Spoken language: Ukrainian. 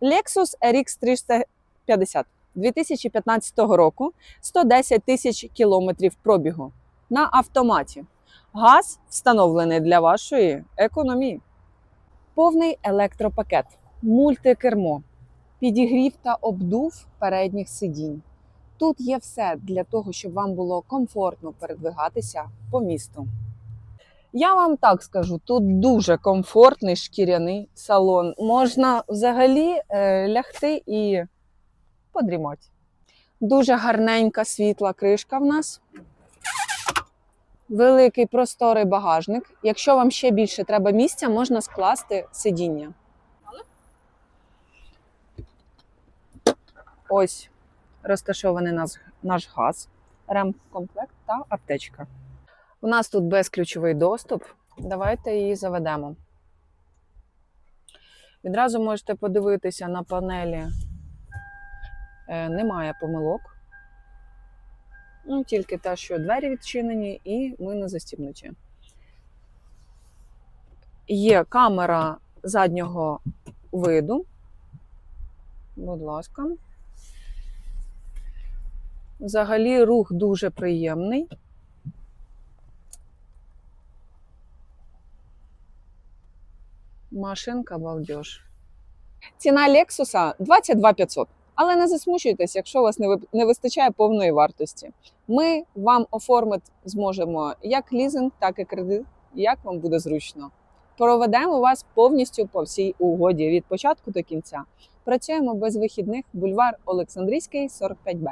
Lexus RX 350 2015 року, 110 тисяч кілометрів пробігу на автоматі. Газ встановлений для вашої економії. Повний електропакет, мультикермо, підігрів та обдув передніх сидінь. Тут є все для того, щоб вам було комфортно передвигатися по місту. Я вам так скажу, тут дуже комфортний шкіряний салон. Можна взагалі е, лягти і подрімати. Дуже гарненька світла кришка в нас. Великий просторий багажник. Якщо вам ще більше треба місця, можна скласти сидіння. Ось розташований наш, наш газ, ремкомплект та аптечка. У нас тут безключовий доступ. Давайте її заведемо. Відразу можете подивитися на панелі. Е, Немає помилок. Ну, тільки те, що двері відчинені і ми не застібнуті. Є камера заднього виду. Будь ласка. Взагалі рух дуже приємний. Машинка балдеж. Ціна Lexus 22 500. Але не засмучуйтесь, якщо у вас не ви- не вистачає повної вартості. Ми вам оформити зможемо як лізинг, так і кредит, як вам буде зручно. Проведемо вас повністю по всій угоді від початку до кінця. Працюємо без вихідних. Бульвар Олександрійський, 45Б.